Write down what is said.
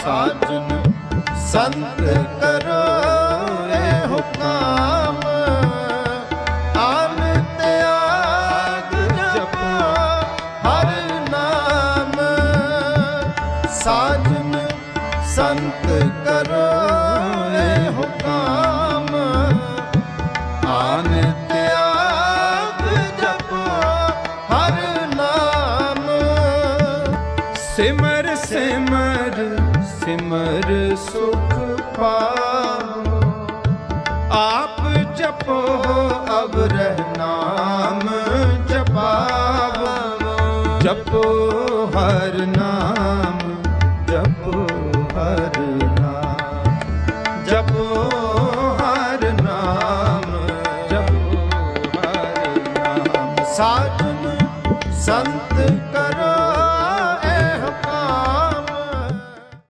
ਸਾਜਨ, ਸੰਤ ਕਰੋ ਇਹ ਹੁਕਮ। ਆਨ ਤਿਆਗ ਜਪੋ, ਹਰ ਨਾਮ। ਸਾਜਨ, ਸੰਤ ਕਰੋ ਇਹ ਹੁਕਮ। ਆਨ ਤਿਆਗ ਜਪੋ, ਹਰ ਨਾਮ। ਸਿਮਰ ਸਿਮਰ ਸਿਮਰ ਸੁਖ ਪਾਵੋ। ਆਪ ਜਪੋ ਅਬ ਰਹਿਨਾਮ ਜਪਾਵੋ। ਜਪੋ ਹਰ ਨਾਮ, ਜਪੋ ਹਰ ਨਾਮ। ਜਪੋ ਹਰ ਨਾਮ, ਜਪੋ ਹਰ ਨਾਮ। ਸਾਜਨ ਸੰਤ ਕਰੋ।